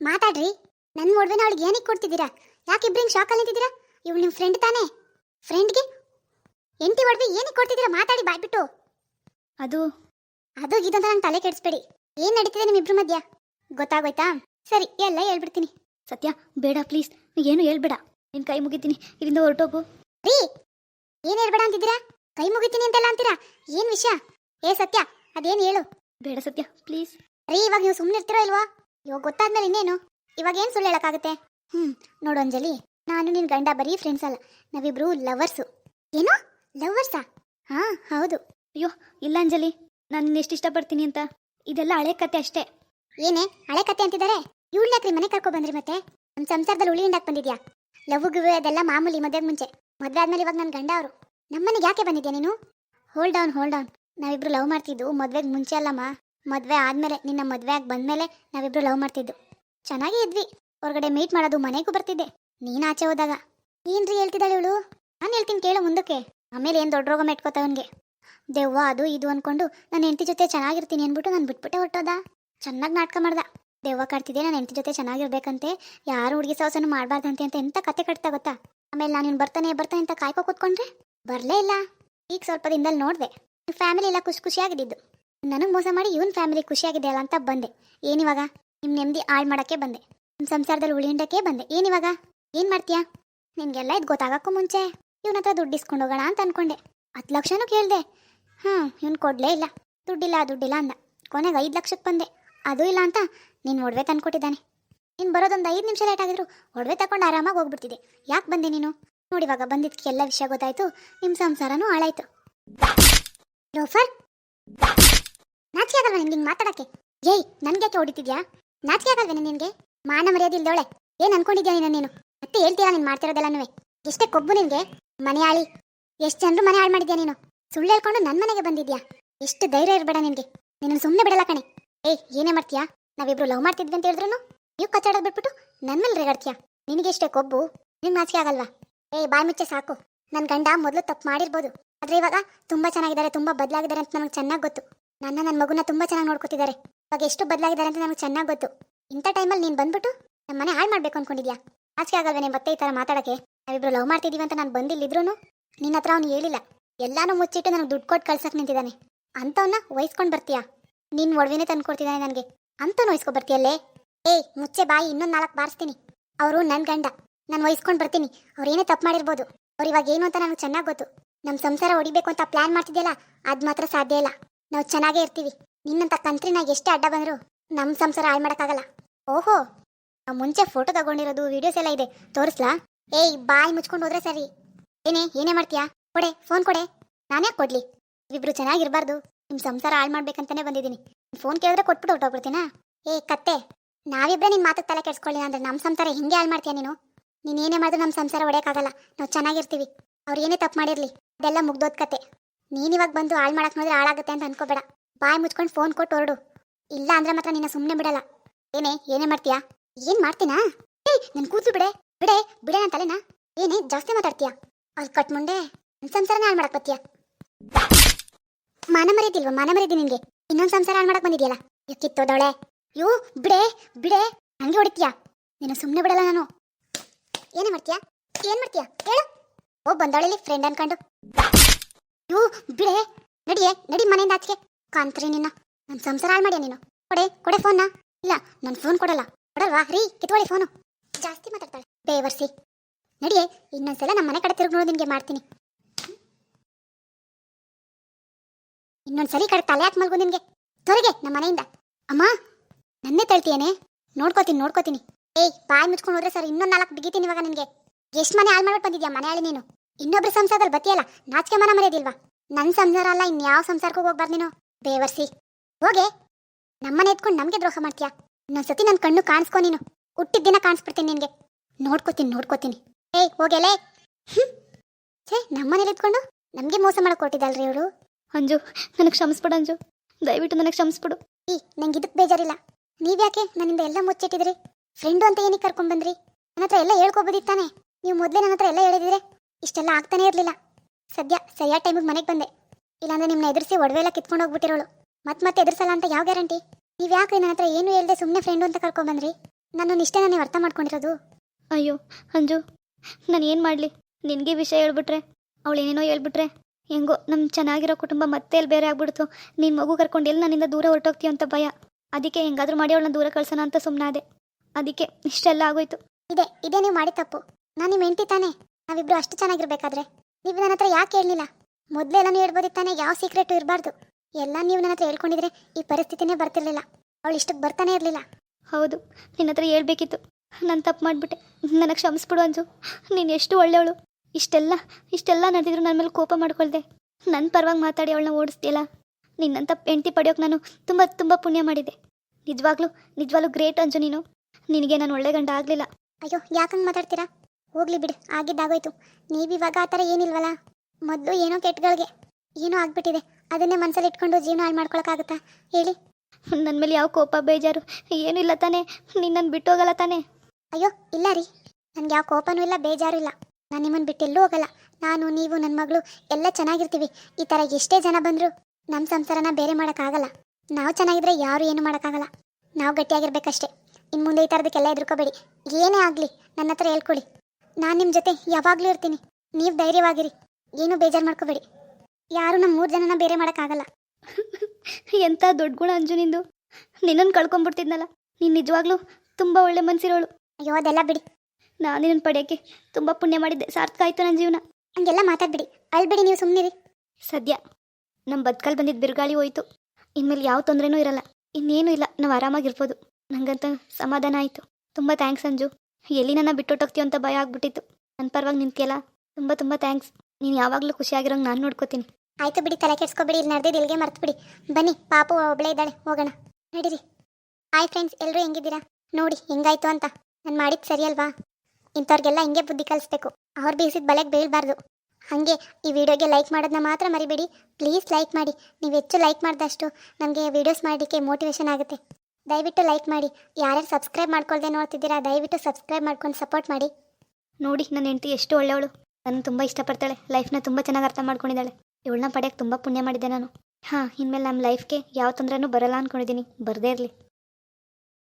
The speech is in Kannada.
ಮಾತಾಡ್ರಿ. ನನ್ನ ಒಡವೆನ ಅವಳಿಗೆ ಏನಕ್ಕೆ ಕೊಡ್ತಿದ್ದೀರಾ? ಯಾಕೆ ಇಬ್ರಿಂಗ್ ಶಾಕಲ್ಲಿ ನಿಂತಿದ್ದೀರಾ? ಇವಳು ನಿಮ್ಮ ಫ್ರೆಂಡ್ ತಾನೇ? ಫ್ರೆಂಡ್ಗೆ ಎಂಟಿ ಒಡವೆ ಏನಕ್ಕೆ ಕೊಡ್ತಿದ್ದೀರಾ? ಮಾತಾಡಿ ಬಾಯ್ಬಿಟ್ಟು. ಅದು ಅದು ಇದಂತ ನಂಗೆ ತಲೆ ಕೆಡಿಸ್ಬೇಡಿ. ಏನು ನಡೀತಿದೆ ನಿಮ್ಮಿಬ್ರು ಮಧ್ಯ? ಗೊತ್ತಾಗೋಯ್ತಾ? ಸರಿ ಎಲ್ಲ ಹೇಳ್ಬಿಡ್ತೀನಿ. ಸತ್ಯ ಬೇಡ ಪ್ಲೀಸ್ ಏನು ಹೇಳ್ಬೇಡ. ನಿನ್ನ ಕೈ ಮುಗಿತೀನಿ. ಇಲ್ಲಿಂದ ಹೊರಟೋಗು. ರೀ! ಏನು ಹೇಳ್ಬೇಡ ಅಂತಿದ್ದೀರಾ? ಕೈ ಮುಗಿತೀನಿ ಅಂತೆಲ್ಲ ಅಂತೀರಾ? ಏನು ವಿಷಯ? ಏ ಸತ್ಯ ಅದೇನು ಹೇಳು? ಬೇಡ ಸತ್ಯ ಪ್ಲೀಸ್ ರೀ ಇವಾಗ ನೀವು ಸುಮ್ಮನೆ ಇರ್ತೀರೋ ಇಲ್ವಾ? ಇವಾಗ ಗೊತ್ತಾದ್ಮೇಲೆ ಇನ್ನೇನು? ಇವಾಗ ಏನು ಸುಳ್ಳು ಹೇಳಕ್ಕಾಗತ್ತೆ? ಹ್ಮ್ ನೋಡು ಅಂಜಲಿ ನಾನು ನಿನ್ನ ಗಂಡ ಬರೀ ಫ್ರೆಂಡ್ಸ್ ಅಲ್ಲ ನಾವಿಬ್ರು ಲವರ್ಸು ಏನೋ? ಲವರ್ಸಾ ಹಾಂ ಹೌದು. ಅಯ್ಯೋ ಇಲ್ಲ ಅಂಜಲಿ ನಾನು ನಿನ್ನ ಎಷ್ಟು ಇಷ್ಟಪಡ್ತೀನಿ ಅಂತ. ಇದೆಲ್ಲ ಹಳೆ ಕತೆ ಅಷ್ಟೇ. ಏನೇ? ಹಳೆ ಕತೆ ಅಂತಿದ್ದಾರೆ ಇವಳು ಯಾಕ್ರಿ ಮನೆ ಕರ್ಕೊ ಬಂದ್ರಿ ಮತ್ತೆ? ನಮ್ಮ ಸಂಸಾರದಲ್ಲಿ ಉಳಿ ಹಿಂಡಾಕ್ ಬಂದಿದ್ಯಾ? ಲವ್ ಗಿವ್ ಅದೆಲ್ಲ ಮಾಮೂಲಿ ಮದುವೆಗೆ ಮುಂಚೆ. ಮದುವೆ ಆದ್ಮೇಲೆ ಇವಾಗ ನನ್ನ ಗಂಡ ಅವರು. ನಮ್ಮನೆಗೆ ಯಾಕೆ ಬಂದಿದ್ಯಾ ನೀನು? ಹೋಲ್ಡ್ ಡೌನ್ ಹೋಲ್ಡ್ ಆನ್ ನಾವಿಬ್ರು ಲವ್ ಮಾಡ್ತಿದ್ದು ಮದುವೆಗೆ ಮುಂಚೆ ಅಲ್ಲಮ್ಮ. ಮದ್ವೆ ಆದ್ಮೇಲೆ, ನಿನ್ನ ಮದ್ವೆ ಆಗಿ ಬಂದ್ಮೇಲೆ ನಾವಿಬ್ರು ಲವ್ ಮಾಡ್ತಿದ್ದು. ಚೆನ್ನಾಗೇ ಇದ್ವಿ. ಹೊರಗಡೆ ಮೀಟ್ ಮಾಡೋದು ಮನೆಗೂ ಬರ್ತಿದ್ದೆ. ನೀನು ಆಚೆ ಹೋದಾಗ. ಏನ್ರಿ ಹೇಳ್ತಿದ್ದಾಳೆ ಇವಳು? ನಾನು ಹೇಳ್ತೀನಿ ಕೇಳು ಮುಂದಕ್ಕೆ. ಆಮೇಲೆ ಏನು ದೊಡ್ಡ ರೋಗ ಮೆಟ್ಕೋತಾವನ್ಗೆ ದೆವ್ವ ಅದು ಇದು ಅನ್ಕೊಂಡು ನನ್ನ ಹೆಂಡತಿ ಜೊತೆ ಚೆನ್ನಾಗಿರ್ತೀನಿ ಅನ್ಬಿಟ್ಟು ನಾನು ಬಿಟ್ಬಿಟ್ಟೆ ಹೊಟ್ಟೋದ ಚೆನ್ನಾಗಿ ನಾಟಕ ಮಾಡ್ದ. ದೆವ್ವ ಕಾಡ್ತಿದ್ದೆ ನನ್ನ ಹೆಂಡತಿ ಜೊತೆ ಚೆನ್ನಾಗಿರ್ಬೇಕಂತೆ? ಯಾರು ಹುಡುಗಿ ಸಾಹಸನು ಮಾಡಬಾರ್ದಂತೆ ಅಂತ ಎಂಥ ಕತೆ ಕಟ್ತಾ ಗೊತ್ತಾ? ಆಮೇಲೆ ನಾನು ಬರ್ತಾನೆ ಬರ್ತಾನೆ ಅಂತ ಕಾಯ್ಕೋ ಕೂತ್ಕೊಂಡ್ರೆ? ಬರಲೇ ಇಲ್ಲ. ಈಗ ಸ್ವಲ್ಪ ದಿನದಲ್ಲಿ ನೋಡಿದೆ. ಫ್ಯಾಮಿಲಿ ಎಲ್ಲ ಖುಷಿ ಖುಷಿಯಾಗಿದ್ದು ನನಗೆ ಮೋಸ ಮಾಡಿ ಇವನ್ ಫ್ಯಾಮಿಲಿ ಖುಷಿಯಾಗಿದೆ ಅಲ್ಲ ಅಂತ ಬಂದೆ. ಏನಿವಾಗ? ನಿಮ್ಮ ನೆಮ್ಮದಿ ಹಾಳು ಮಾಡೋಕ್ಕೆ ಬಂದೆ. ನಿಮ್ಮ ಸಂಸಾರದಲ್ಲಿ ಉಳಿಯಂಡಕ್ಕೆ ಬಂದೆ. ಏನಿವಾಗ? ಏನು ಮಾಡ್ತೀಯಾ? ನಿನಗೆಲ್ಲ ಇದು ಗೊತ್ತಾಗಕ್ಕೂ ಮುಂಚೆ ಇವನ ಹತ್ರ ದುಡ್ಡು ಇಸ್ಕೊಂಡು ಹೋಗೋಣ ಅಂತ ಅನ್ಕೊಂಡೆ. ಹತ್ತು ಲಕ್ಷನೂ ಕೇಳಿದೆ. ಹಾಂ ಇವ್ನು ಕೊಡಲೇ ಇಲ್ಲ. ದುಡ್ಡಿಲ್ಲ ದುಡ್ಡಿಲ್ಲ ಅಂದ. ಕೊನೆಗೆ ಐದು ಲಕ್ಷಕ್ಕೆ ಬಂದೆ. ಅದು ಇಲ್ಲ ಅಂತ ನೀನು ಒಡವೆ ತಂದ್ಕೊಟ್ಟಿದ್ದಾನೆ. ನೀನು ಬರೋದೊಂದು ಐದು ನಿಮಿಷ ಲೇಟ್ ಆಗಿದ್ರು ಒಡವೆ ತಗೊಂಡು ಆರಾಮಾಗಿ ಹೋಗ್ಬಿಡ್ತಿದ್ದೆ. ಯಾಕೆ ಬಂದೆ ನೀನು? ನೋಡಿ, ಇವಾಗ ಬಂದಿದ್ದಕ್ಕೆ ಎಲ್ಲ ವಿಷಯ ಗೊತ್ತಾಯ್ತು. ನಿಮ್ಮ ಸಂಸಾರನೂ ಹಾಳಾಯ್ತು. ಲೋಫರ್ ನಾಚಿಕೆ ಆಗಲ್ವಾ ನಿನ್ಗೆ ಹಿಂಗೆ ಮಾತಾಡಕ್ಕೆ? ಏಯ್ ನನ್ಗ್ಯಾಕೆ ಹೊಡಿತಿದ್ಯಾ? ನಾಚಿಕೆ ಆಗಲ್ವೇನೆ ನಿನಗೆ? ಮಾನ ಮರ್ಯಾದೆ ಇಲ್ದವಳೆ. ಏನ್ ಅನ್ಕೊಂಡಿದ್ಯಾ ನೀನು ನೀನು? ಮತ್ತೆ ಹೇಳ್ತೀರಾ ನೀನು ಮಾಡ್ತಿರೋದೆಲ್ಲನೂ? ಎಷ್ಟೇ ಕೊಬ್ಬು ನಿನ್ಗೆ. ಮನೆ ಆಳಿ ಎಷ್ಟು ಜನರು ಮನೆ ಹಾಳು ಮಾಡಿದ್ಯಾ ನೀನು? ಸುಳ್ಳು ಹೇಳ್ಕೊಂಡು ನನ್ನ ಮನೆಗೆ ಬಂದಿದ್ಯಾ? ಎಷ್ಟು ಧೈರ್ಯ ಇರಬೇಡ ನಿನಗೆ. ನಿನ್ನ ಸುಮ್ಮನೆ ಬಿಡಲ್ಲ ಕಣೆ. ಏಯ್, ಏನೇ ಮಾಡ್ತೀಯಾ? ನಾವಿಬ್ರು ಲವ್ ಮಾಡ್ತಿದ್ವಿ ಅಂತ ಹೇಳಿದ್ರು ನೀವು ಕಚ್ಚಾಡೋದು ಬಿಟ್ಬಿಟ್ಟು ನನ್ನ ಮೇಲೆ ನಿನಗೆ ಎಷ್ಟೇ ಕೊಬ್ಬು ನಿನ್ನ ನಾಚಿಕೆ ಆಗಲ್ವಾ? ಏಯ್, ಬಾಯ್ ಮುಚ್ಚೆ ಸಾಕು. ನನ್ನ ಗಂಡ ಮೊದಲು ತಪ್ಪು ಮಾಡಿರ್ಬೋದು. ಆದ್ರೆ ಇವಾಗ ತುಂಬಾ ಚೆನ್ನಾಗಿದ್ದಾರೆ, ತುಂಬಾ ಬದಲಾಗಿದ್ದಾರೆ ಅಂತ ನನಗೆ ಚೆನ್ನಾಗಿ ಗೊತ್ತು. ನನ್ನ ನನ್ನ ಮಗುನ ತುಂಬಾ ಚೆನ್ನಾಗಿ ನೋಡ್ಕೊತಿದ್ದಾರೆ. ಇವಾಗ ಎಷ್ಟು ಬದಲಾಗಿದ್ದಾರೆ ಅಂತ ನನಗೆ ಚೆನ್ನಾಗಿ ಗೊತ್ತು. ಇಂಥ ಟೈಮಲ್ಲಿ ನೀನು ಬಂದ್ಬಿಟ್ಟು ನಮ್ಮ ಮನೆ ಹಾಳು ಮಾಡ್ಬೇಕು ಅಂದ್ಕೊಂಡಿದ್ಯಾ ಆಚೆ ಆಗಲ್ವೇ ನಿಮ್ಮ ಮತ್ತೆ ಈ ಥರ ಮಾತಾಡಕ್ಕೆ? ನಾವಿಬ್ರು ಲವ್ ಮಾಡ್ತಿದ್ದೀವಿ ಅಂತ ನಾನು ಬಂದಿಲ್ಲಿದ್ರು ನಿನ್ನ ಹತ್ರ ಅವ್ನು ಹೇಳಿಲ್ಲ. ಎಲ್ಲಾನು ಮುಚ್ಚಿಟ್ಟು ನನಗೆ ದುಡ್ಡು ಕೊಟ್ಟು ಕಳ್ಸಕ್ ನಿಂತಿದ್ದಾನೆ. ಅಂಥವನ್ನ ವಹಿಸ್ಕೊಂಡು ಬರ್ತೀಯಾ? ನಿನ್ನ ಒಡವೆನೇ ತಂದು ಕೊಡ್ತಿದ್ದಾನೆ ನನಗೆ. ಅಂಥವ್ನು ವಹಿಸ್ಕೊ ಬರ್ತೀಯಲ್ಲೇ? ಏಯ್, ಮುಚ್ಚೆ ಬಾಯಿ, ಇನ್ನೊಂದು ನಾಲ್ಕು ಬಾರಿಸ್ತೀನಿ. ಅವರು ನನ್ನ ಗಂಡ. ನಾನು ವಹಿಸ್ಕೊಂಡು ಬರ್ತೀನಿ. ಅವ್ರು ಏನೇ ತಪ್ಪು ಮಾಡಿರ್ಬೋದು. ಅವ್ರು ಇವಾಗ ಏನು ಅಂತ ನನಗೆ ಚೆನ್ನಾಗಿ ಗೊತ್ತು. ನಮ್ಮ ಸಂಸಾರ ಹೊಡಿಬೇಕು ಅಂತ ಪ್ಲಾನ್ ಮಾಡ್ತಿದ್ಯಲ್ಲ, ಅದು ಮಾತ್ರ ಸಾಧ್ಯ ಇಲ್ಲ. ನಾವು ಚೆನ್ನಾಗೇ ಇರ್ತೀವಿ. ನಿನ್ನಂತ ಕಂತ್ರಿನಾಗ ಎಷ್ಟೇ ಅಡ್ಡ ಬಂದರೂ ನಮ್ಮ ಸಂಸಾರ ಹಾಳು ಮಾಡೋಕ್ಕಾಗಲ್ಲ. ಓಹೋ, ನಾವು ಮುಂಚೆ ಫೋಟೋ ತಗೊಂಡಿರೋದು ವಿಡಿಯೋಸ್ ಎಲ್ಲ ಇದೆ. ತೋರಿಸ್ಲಾ? ಏಯ್, ಬಾಯಿ ಮುಚ್ಕೊಂಡು ಹೋದ್ರೆ ಸರಿ. ಏನೇ ಏನೇ ಮಾಡ್ತೀಯಾ? ಕೊಡೆ ಫೋನ್ ಕೊಡೆ. ನಾನೇ ಕೊಡ್ಲಿ? ಇಬ್ರು ಚೆನ್ನಾಗಿರಬಾರ್ದು. ನಿಮ್ಮ ಸಂಸಾರ ಹಾಳು ಮಾಡ್ಬೇಕಂತಾನೆ ಬಂದಿದ್ದೀನಿ. ಫೋನ್ ಕೇಳಿದ್ರೆ ಕೊಟ್ಬಿಟ್ಟು ಹೊಟ್ಟೋಗ್ಬಿಡ್ತೀನಾ ಏ, ಕತ್ತೆ, ನಾವಿಬ್ರೆ ನಿನ್ನ ಮಾತು ತಲೆ ಕೆಡ್ಸ್ಕೊಳ್ಳಿ ಅಂದ್ರೆ ನಮ್ಮ ಸಂಸಾರ ಹಿಂಗೆ ಹಾಳು ಮಾಡ್ತೀಯ ನೀನು? ನೀನೇನೇ ಮಾಡಿದ್ರು ನಮ್ಮ ಸಂಸಾರ ಹೊಡೆಯೋಕ್ಕಾಗಲ್ಲ ನಾವು ಚೆನ್ನಾಗಿರ್ತೀವಿ. ಅವ್ರು ಏನೇ ತಪ್ಪು ಮಾಡಿರಲಿ. ಅದೆಲ್ಲ ಮುಗ್ದೋದ್ ಕತೆ. ನೀನ್ ಇವಾಗ ಬಂದು ಹಾಳು ಮಾಡಕ್ ನೋಡಿದ್ರೆ ಹಾಳಾಗುತ್ತೆ ಅಂತ ಅನ್ಕೋಬೇಡ. ಬಾಯ್ ಮುಚ್ಕೊಂಡು ಫೋನ್ ಕೊಟ್ಟು ಹೊರಡು. ಇಲ್ಲ ಅಂದ್ರೆ ಮಾತ್ರ ನಿನ್ನ ಸುಮ್ಮನೆ ಬಿಡಲ್ಲ. ಏನೇ ಏನೇ ಮಾಡ್ತೀಯಾ? ಏನ್ ಮಾಡ್ತೀನಾ? ಏ ನನ್ ಕೂತು ಬಿಡೆ. ಬಿಡೆ ಬಿಡೆ ನನ್ನ ತಲೆನಾ. ಏನೇ, ಜಾಸ್ತಿ ಮಾತಾಡ್ತೀಯಾ? ಅಲ್ಲಿ ಕಟ್ ಮುಂದೆ. ನನ್ ಸಂಸಾರನ ಹಾಳು ಮಾಡಕ್ ಬತ್ತೀಯ? ಮಾನ ಮರಿದಿಲ್ವಾ ಮಾನ ಮರಿದಿ ನಿನ್ಗೆ? ಇನ್ನೊಂದ್ ಸಂಸಾರ ಹಾಳು ಮಾಡಕ್ ಬಂದಿದ್ಯಲ್ಲ? ಕಿತ್ತೋದವಳೆ. ಯೋ, ಬಿಡೆ ಬಿಡೆ. ಹಂಗೆ ಹೊಡಿತೀಯಾ? ನಿನ್ನ ಸುಮ್ಮನೆ ಬಿಡಲ್ಲ ನಾನು. ಏನೇ ಮಾಡ್ತೀಯಾ? ಏನ್ ಮಾಡ್ತೀಯಾ? ಹೇಳು. ಓ ಬಂದವಳಲ್ಲಿ ಫ್ರೆಂಡ್ ಅನ್ಕೊಂಡು. ಯೋ, ಬಿಡೆ, ನಡಿಯೇ, ನಡಿ ಮನೆಯಿಂದ ಆಚೆಗೆ. ಕಾಂತ್ರಿ ನಿನ್ನ. ನನ್ನ ಸಂಸಾರ ಹಾಳು ಮಾಡ್ಯಾ ನೀನು. ಕೊಡೆ ಕೊಡೆ ಫೋನ್ನ ಇಲ್ಲ ನನ್ನ ಫೋನ್ ಕೊಡಲ್ಲ. ಕೊಡಲ್ವಾ? ರೀ, ಕಿತ್ಕೊಳ್ಳಿ ಫೋನು. ಜಾಸ್ತಿ ಮಾತಾಡ್ತಾಳೆ. ಬೇವರ್ಸಿ ನಡಿಯೇ, ಇನ್ನೊಂದ್ಸಲ ನಮ್ಮ ಮನೆ ಕಡೆ ತಿರುಗಿ ನೋಡು ನಿನ್ಗೆ ಮಾಡ್ತೀನಿ. ಇನ್ನೊಂದ್ಸಲಿ ಕಡೆ ತಲೆ ಹಾಕಿ ಮಲ್ಗು ನಿನ್ಗೆ. ತೊರೆಗೆ ನಮ್ಮ ಮನೆಯಿಂದ. ಅಮ್ಮ, ನನ್ನೇ ತಳ್ತೀಯೇನೆ? ನೋಡ್ಕೋತೀನಿ ನೋಡ್ಕೋತೀನಿ. ಏಯ್, ಬಾಯ್ ಮುಚ್ಕೊಂಡು ಹೋದ್ರೆ ಸರ್ ಇನ್ನೊಂದು ನಾಲ್ಕು ಬಿಗಿತೀನಿ ಇವಾಗ ನಿನ್ಗೆ. ಎಷ್ಟು ಮನೆ ಹಾಳು ಮಾಡ್ಬಿಟ್ಟು ಬಂದಿದ್ಯಾ ಮನೆ ನೀನು? ಇನ್ನೊಬ್ರು ಸಂಸಾರದಲ್ಲಿ ಬತ್ತಿಯಲ್ಲ ನಾಚಿಕೆ ಮನ ಮರೆಯೋದಿಲ್ವಾ? ನನ್ನ ಸಂಸಾರ ಅಲ್ಲ ಇನ್ಯಾವ ಸಂಸಾರಕ್ಕೂ ಹೋಗ್ಬಾರ್ದು ನೀನು? ಬೇವರ್ಸಿ ಹೋಗೆ. ನಮ್ಮನೆ ಎತ್ಕೊಂಡು ನಮಗೆ ದ್ರೋಹ ಮಾಡ್ತೀಯಾ? ಇನ್ನೊಂದ್ಸತಿ ನನ್ನ ಕಣ್ಣು ಕಾಣಿಸ್ಕೊ ನೀನು. ಹುಟ್ಟಿದ ದಿನ ಕಾಣಿಸ್ಬಿಡ್ತೀನಿ ನಿನ್ಗೆ. ನೋಡ್ಕೋತೀನಿ ನೋಡ್ಕೋತೀನಿ. ಏಯ್ ಹೋಗೆಲೇ. ಹ್ಮ್. ಛೇ ನಮ್ಮನೇಲಿ ಎತ್ಕೊಂಡು ನಮಗೆ ಮೋಸ ಮಾಡಕ್ ಕೊಟ್ಟಿದ್ದಲ್ರಿ ಇವಳು? ಅಂಜು ನನಗೆ ಕ್ಷಮಿಸ್ಬಿಡು ಅಂಜು. ದಯವಿಟ್ಟು ನನಗೆ ಕ್ಷಮಿಸ್ಬಿಡು. ಈ ನಂಗೆ ಇದಕ್ಕೆ ಬೇಜಾರಿಲ್ಲ. ನೀವ್ಯಾಕೆ ನನ್ನಿಂದ ಎಲ್ಲ ಮುಚ್ಚಿಟ್ಟಿದ್ರಿ? ಫ್ರೆಂಡು ಅಂತ ಏನಕ್ಕೆ ಕರ್ಕೊಂಡ್ಬಂದ್ರಿ ನನ್ನ ಹತ್ರ ಎಲ್ಲ ಹೇಳ್ಕೊಬೋದಿತ್ತಾನೆ. ನೀವು ಮೊದಲೇ ನನ್ನ ಹತ್ರ ಎಲ್ಲ ಹೇಳಿದಿದ್ರೆ? ಇಷ್ಟೆಲ್ಲ ಆಗ್ತಾನೆ ಇರಲಿಲ್ಲ. ಸದ್ಯ ಸರಿಯಾದ ಟೈಮಿಗೆ ಮನೆಗೆ ಬಂದೆ. ಇಲ್ಲಾಂದ್ರೆ ನಿಮ್ಮನ್ನ ಎದುರಿಸಿ ಒಡವೆಲ್ಲ ಕಿತ್ಕೊಂಡು ಹೋಗ್ಬಿಟ್ಟಿರೋಳು. ಮತ್ತೆ ಮತ್ತೆ ಎದುರಿಸಲ್ಲ ಅಂತ ಯಾವ ಗ್ಯಾರಂಟಿ ನೀವು ಯಾಕೆ ನನ್ನ ಹತ್ರ ಏನು ಹೇಳ್ದೆ ಸುಮ್ಮನೆ ಫ್ರೆಂಡು ಅಂತ ಕರ್ಕೊಂಡು ಬಂದ್ರಿ? ನನ್ನ ಇಷ್ಟೇ ನಾನು ಅರ್ಥ ಮಾಡ್ಕೊಂಡಿರೋದು. ಅಯ್ಯೋ ಅಂಜು ನಾನು ಏನು ಮಾಡಲಿ? ನಿನಗೆ ವಿಷಯ ಹೇಳ್ಬಿಟ್ರೆ ಅವಳು ಏನೇನೋ ಹೇಳ್ಬಿಟ್ರೆ ಹೆಂಗೋ ನಮ್ಮ ಚೆನ್ನಾಗಿರೋ ಕುಟುಂಬ ಮತ್ತೆ ಎಲ್ಲಿ ಬೇರೆ ಆಗ್ಬಿಡ್ತು. ನಿನ್ನ ಮಗು ಕರ್ಕೊಂಡು ಎಲ್ಲಿ ನನ್ನಿಂದ ದೂರ ಹೊರಟೋಗ್ತೀಯ ಅಂತ ಭಯ. ಅದಕ್ಕೆ ಹೆಂಗಾದ್ರೂ ಮಾಡಿ ಅವಳನ್ನ ದೂರ ಕಳ್ಸೋಣ ಅಂತ ಸುಮ್ಮನಾದೆ ಅದಕ್ಕೆ ಇಷ್ಟೆಲ್ಲ ಆಗೋಯ್ತು. ಇದೆ ಇದೇ ನೀವು ಮಾಡಿ ತಪ್ಪು. ನಾನು ನಿಮ್ಮ ಹೆಂಡತಿ ತಾನೇ. ನಾವಿಬ್ರು ಅಷ್ಟು ಚೆನ್ನಾಗಿರ್ಬೇಕಾದ್ರೆ ನೀವು ನನ್ನ ಹತ್ರ ಯಾಕೆ ಹೇಳಲಿಲ್ಲ? ಮೊದಲೆಲ್ಲ ಹೇಳ್ಬೋದಿತ್ತು ತಾನೇ ಯಾವ ಸೀಕ್ರೆಟು ಇರಬಾರ್ದು. ಎಲ್ಲ ನೀವು ನನ್ನ ಹತ್ರ ಹೇಳ್ಕೊಂಡಿದ್ರೆ ಈ ಪರಿಸ್ಥಿತಿನೇ ಬರ್ತಿರ್ಲಿಲ್ಲ. ಅವಳು ಇಷ್ಟಕ್ಕೆ ಬರ್ತಾನೆ ಇರಲಿಲ್ಲ. ಹೌದು ನಿನ್ನ ಹತ್ರ ಹೇಳ್ಬೇಕಿತ್ತು. ನಾನು ತಪ್ಪು ಮಾಡಿಬಿಟ್ಟೆ. ನನಗೆ ಕ್ಷಮಿಸ್ಬಿಡು ಅಂಜು. ನೀನು ಎಷ್ಟು ಒಳ್ಳೆಯವಳು. ಇಷ್ಟೆಲ್ಲ ಇಷ್ಟೆಲ್ಲ ನಡೆದಿದ್ರು ನನ್ನ ಮೇಲೆ ಕೋಪ ಮಾಡ್ಕೊಳ್ದೆ. ನನ್ನ ಪರವಾಗಿ ಮಾತಾಡಿ ಅವಳನ್ನ ಓಡಿಸ್ತಿಲ್ಲ ನಿನ್ನಂತ ಹೆಂಡತಿ ಪಡೆಯೋಕೆ ನಾನು ತುಂಬ ತುಂಬ ಪುಣ್ಯ ಮಾಡಿದೆ ನಿಜವಾಗ್ಲೂ ನಿಜವಾಗ್ಲೂ ಗ್ರೇಟ್ ಅಂಜು ನೀನು. ನಿನಗೆ ನಾನು ಒಳ್ಳೆ ಗಂಡ ಆಗಲಿಲ್ಲ. ಅಯ್ಯೋ ಯಾಕಂಗೆ ಮಾತಾಡ್ತೀರಾ? ಹೋಗ್ಲಿ ಬಿಡು ಆಗಿದ್ದಾಗೋಯ್ತು. ನೀವಿವಾಗ ಆ ಥರ ಏನಿಲ್ವಲ್ಲ? ಮೊದಲು ಏನೋ ಕೆಟ್ಟಗಳಿಗೆ ಏನೋ ಆಗ್ಬಿಟ್ಟಿದೆ. ಅದನ್ನೇ ಮನಸ್ಸಲ್ಲಿ ಇಟ್ಕೊಂಡು ಜೀವನ ಹಾಳು ಮಾಡ್ಕೊಳಕ್ಕಾಗುತ್ತಾ? ಹೇಳಿ. ನನ್ನ ಮೇಲೆ ಯಾವ ಕೋಪ ಬೇಜಾರು ಏನೂ ಇಲ್ಲ ತಾನೇ. ನಿನ್ನನ್ನು ಬಿಟ್ಟೋಗಲ್ಲ ತಾನೆ. ಅಯ್ಯೋ ಇಲ್ಲ ರೀ. ನನಗೆ ಯಾವ ಕೋಪನೂ ಇಲ್ಲ ಬೇಜಾರು ಇಲ್ಲ. ನಾನು ನಿಮ್ಮನ್ನು ಬಿಟ್ಟು ಎಲ್ಲೂ ಹೋಗಲ್ಲ. ನಾನು ನೀವು ನನ್ನ ಮಗಳು ಎಲ್ಲ ಚೆನ್ನಾಗಿರ್ತೀವಿ. ಈ ಥರ ಎಷ್ಟೇ ಜನ ಬಂದರು ನಮ್ಮ ಸಂಸಾರನ ಬೇರೆ ಮಾಡೋಕ್ಕಾಗಲ್ಲ. ನಾವು ಚೆನ್ನಾಗಿದ್ರೆ ಯಾರು ಏನು ಮಾಡೋಕ್ಕಾಗಲ್ಲ. ನಾವು ಗಟ್ಟಿಯಾಗಿರ್ಬೇಕಷ್ಟೇ. ಇನ್ನು ಮುಂದೆ ಈ ಥರದಕ್ಕೆಲ್ಲ ಎದುರ್ಕೋಬೇಡಿ. ಏನೇ ಆಗಲಿ ನನ್ನ ಹತ್ರ ಹೇಳ್ಕೊಳ್ಳಿ ನಾನು ನಿಮ್ಮ ಜೊತೆ ಯಾವಾಗಲೂ ಇರ್ತೀನಿ. ನೀವು ಧೈರ್ಯವಾಗಿರಿ. ಏನೂ ಬೇಜಾರು ಮಾಡ್ಕೋಬೇಡಿ. ಯಾರು ನಮ್ಮ ಮೂರು ಜನನ ಬೇರೆ ಮಾಡೋಕ್ಕಾಗಲ್ಲ. ಎಂಥ ದೊಡ್ಡ ಗುಣ ಅಂಜು ನಿಂದು? ನಿನ್ನನ್ನು ಕಳ್ಕೊಂಡ್ಬಿಡ್ತಿದ್ನಲ್ಲ ನೀನು ನಿಜವಾಗ್ಲೂ ತುಂಬ ಒಳ್ಳೆ ಮನಸ್ಸಿರೋಳು ಅಯ್ಯೋ ಅದೆಲ್ಲ ಬಿಡಿ. ನಾನು ನಿನ್ನ ಪಡೆಯೋಕ್ಕೆ ತುಂಬ ಪುಣ್ಯ ಮಾಡಿದ್ದೆ. ಸಾರ್ಥಕ ಆಯಿತು ನನ್ನ ಜೀವನ. ಹಂಗೆಲ್ಲ ಮಾತಾಡ್ಬಿಡಿ. ಅಲ್ಬಿಡಿ ನೀವು ಸುಮ್ಮನಿರಿ ಸದ್ಯ ನಮ್ಮ ಬದುಕಲ್ಲಿ ಬಂದಿದ್ದ ಬಿರುಗಾಳಿ ಹೋಯ್ತು. ಇನ್ಮೇಲೆ ಯಾವ ತೊಂದರೆನೂ ಇರಲ್ಲ. ಇನ್ನೇನು ಇಲ್ಲ. ನಾವು ಆರಾಮಾಗಿರ್ಬೋದು. ನಂಗಂತ ಸಮಾಧಾನ ಆಯಿತು. ತುಂಬ ಥ್ಯಾಂಕ್ಸ್ ಅಂಜು. ಎಲ್ಲಿ ನನ್ನ ಬಿಟ್ಟೊಟ್ಟೋಗ್ತೀವಿ ಅಂತ ಭಯ ಆಗ್ಬಿಟ್ಟಿತ್ತು. ನನ್ನ ಪರವಾಗಿ ನಿಂತಿಯಲ್ಲ? ತುಂಬ ತುಂಬ ಥ್ಯಾಂಕ್ಸ್ ನೀನು ಯಾವಾಗಲೂ ಖುಷಿಯಾಗಿರೋಂಗೆ ನಾನು ನೋಡ್ಕೋತೀನಿ. ಆಯ್ತು ಬಿಡಿ, ತಲೆ ಕೆಡ್ಸ್ಕೊಬಿಡಿ, ಇಲ್ಲಿ ನಡೆದಿದ್ದು ಇಲ್ಲಿಗೆ ಮರ್ತು ಬಿಡಿ ಬನ್ನಿ, ಪಾಪು ಒಬ್ಬಳೇ ಇದ್ದಾಳೆ, ಹೋಗೋಣ. ನಡೀರಿ. ಹಾಯ್ ಫ್ರೆಂಡ್ಸ್ ಎಲ್ಲರೂ ಹೆಂಗಿದ್ದೀರಾ? ನೋಡಿ, ಹೆಂಗಾಯ್ತು ಅಂತ. ನಾನು ಮಾಡಿದ್ದು ಸರಿ ಅಲ್ವಾ? ಇಂಥವ್ರಿಗೆಲ್ಲ ಹಿಂಗೆ ಬುದ್ಧಿ ಕಲಿಸ್ಬೇಕು. ಅವ್ರು ಬೀಸಿದ ಬಲೆಗೆ ಬೀಳ್ಬಾರ್ದು. ಹಾಗೆ ಈ ವಿಡಿಯೋಗೆ ಲೈಕ್ ಮಾಡೋದನ್ನ ಮಾತ್ರ ಮರಿಬೇಡಿ. ಪ್ಲೀಸ್ ಲೈಕ್ ಮಾಡಿ. ನೀವು ಹೆಚ್ಚು ಲೈಕ್ ಮಾಡಿದಷ್ಟು ನಮಗೆ ವೀಡಿಯೋಸ್ ಮಾಡಲಿಕ್ಕೆ ಮೋಟಿವೇಶನ್ ಆಗುತ್ತೆ. ದಯವಿಟ್ಟು ಲೈಕ್ ಮಾಡಿ. ಯಾರ್ಯಾರು ಸಬ್ಸ್ಕ್ರೈಬ್ ಮಾಡ್ಕೊಳ್ದೆ ನೋಡ್ತಿದ್ದೀರಾ, ದಯವಿಟ್ಟು ಸಬ್ಸ್ಕ್ರೈಬ್ ಮಾಡ್ಕೊಂಡು ಸಪೋರ್ಟ್ ಮಾಡಿ. ನೋಡಿ, ನನ್ನ ಹೆಂಡತಿ ಎಷ್ಟು ಒಳ್ಳೆಯವಳು. ನಾನು ತುಂಬ ಇಷ್ಟಪಡ್ತಾಳೆ. ಲೈಫ್ನ ತುಂಬ ಚೆನ್ನಾಗಿ ಅರ್ಥ ಮಾಡ್ಕೊಂಡಿದ್ದಾಳೆ. ಇವಳನ್ನ ಪಡೆಯೋಕ್ಕೆ ತುಂಬ ಪುಣ್ಯ ಮಾಡಿದ್ದೆ ನಾನು. ಹಾಂ, ಇನ್ಮೇಲೆ ನಮ್ಮ ಲೈಫ್ಗೆ ಯಾವ ತೊಂದರೆನೂ ಬರಲ್ಲ ಅಂದ್ಕೊಂಡಿದ್ದೀನಿ ಬರದೇ ಇರಲಿ.